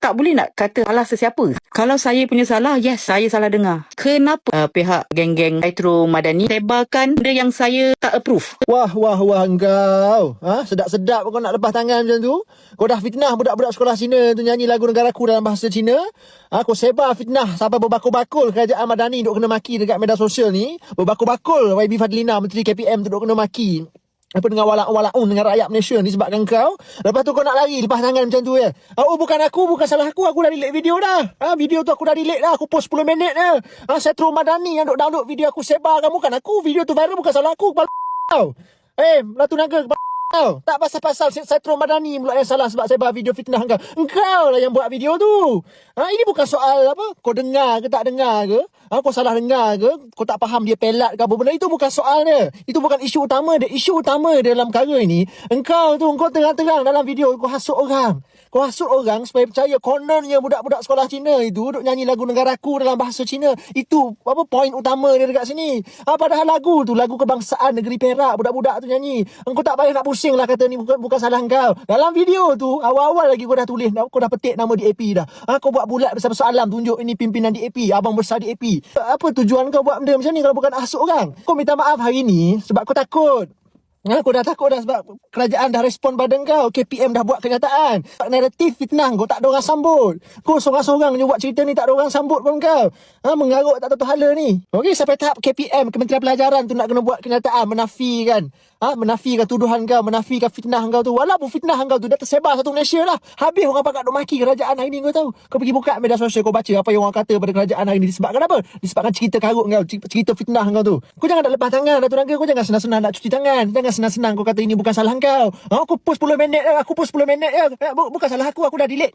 tak boleh nak kata salah sesiapa. Kalau saya punya salah, yes, saya salah dengar. Kenapa uh, pihak geng-geng Metro Madani sebarkan benda yang saya tak approve? Wah, wah, wah engkau. Ha? Sedap-sedap kau nak lepas tangan macam tu. Kau dah fitnah budak-budak sekolah Cina tu nyanyi lagu negaraku dalam bahasa Cina. Ha? Kau sebar fitnah sampai berbakul-bakul kerajaan Madani duk kena maki dekat media sosial ni. Berbakul-bakul YB Fadlina, Menteri KPM tu duk kena maki apa dengan walak-walakun dengan rakyat Malaysia ni sebabkan kau. Lepas tu kau nak lari lepas tangan macam tu ya. Oh bukan aku, bukan salah aku. Aku dah delete video dah. Ha, video tu aku dah delete dah. Aku post 10 minit dah. Ha, Setro Madani yang duk download video aku sebar kan. Bukan aku. Video tu viral bukan salah aku. Kepala kau. Eh, Melatu Naga kepala kau. Tak pasal-pasal Setro Madani pula yang salah sebab sebar video fitnah kau. Engkau lah yang buat video tu. Ha, ini bukan soal apa. Kau dengar ke tak dengar ke. Ha, kau salah dengar ke? Kau tak faham dia pelat ke apa benda? Itu bukan soalnya. Itu bukan isu utama dia. Isu utama dalam perkara ini, engkau tu, engkau terang-terang dalam video, kau hasut orang. Kau hasut orang supaya percaya kononnya budak-budak sekolah Cina itu duk nyanyi lagu negaraku dalam bahasa Cina. Itu apa poin utama dia dekat sini. Ha, padahal lagu tu, lagu kebangsaan negeri Perak, budak-budak tu nyanyi. Engkau tak payah nak pusing lah kata ni bukan, bukan salah engkau. Dalam video tu, awal-awal lagi kau dah tulis, kau dah petik nama DAP dah. Ha, kau buat bulat besar-besar alam tunjuk ini pimpinan DAP, abang besar DAP. Apa tujuan kau buat benda macam ni kalau bukan asuk orang? Kau minta maaf hari ni sebab kau takut. Ha, kau dah takut dah sebab kerajaan dah respon pada kau. KPM dah buat kenyataan. Naratif fitnah kau tak ada orang sambut. Kau seorang-seorang je buat cerita ni tak ada orang sambut pun kau. Ha, mengarut tak tahu hala ni. Okey, sampai tahap KPM, Kementerian Pelajaran tu nak kena buat kenyataan menafikan. Ha, menafikan tuduhan kau, menafikan fitnah kau tu. Walaupun fitnah kau tu dah tersebar satu Malaysia lah. Habis orang pakat duk maki kerajaan hari ni kau tahu. Kau pergi buka media sosial kau baca apa yang orang kata pada kerajaan hari ni. Disebabkan apa? Disebabkan cerita karut kau, cerita fitnah kau tu. Kau jangan nak lepas tangan, Datuk Rangga. Kau jangan senang-senang nak cuci tangan. Jangan senang-senang kau kata ini bukan salah kau. Ha, aku post 10 minit aku post 10 minit. Eh, bukan salah aku, aku dah delete.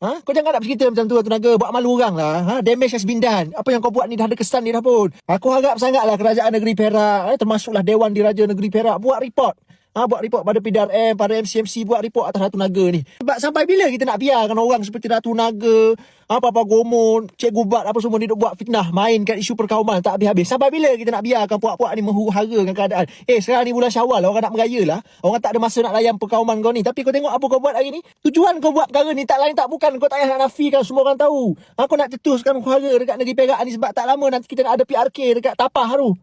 Ha? Kau jangan nak bercerita macam tu, Datuk Naga. Buat malu orang lah. Ha? Damage has been done. Apa yang kau buat ni dah ada kesan ni dah pun. Aku harap sangatlah kerajaan negeri Perak, eh, termasuklah Dewan Diraja Negeri Perak, buat report. Ha, buat report pada PDRM, pada MCMC, buat report atas Ratu Naga ni. Sebab sampai bila kita nak biarkan orang seperti Ratu Naga, apa-apa Gomon, Cikgu Bat, apa semua ni duk buat fitnah, mainkan isu perkauman tak habis-habis. Sampai bila kita nak biarkan puak-puak ni menghuru-harakan keadaan. Eh, sekarang ni bulan syawal, orang nak meraya lah. Orang tak ada masa nak layan perkauman kau ni. Tapi kau tengok apa kau buat hari ni. Tujuan kau buat perkara ni tak lain tak bukan. Kau tak payah nak nafikan semua orang tahu. Ha, kau nak cetuskan kuara dekat negeri Perak ni sebab tak lama nanti kita nak ada PRK dekat Tapah tu.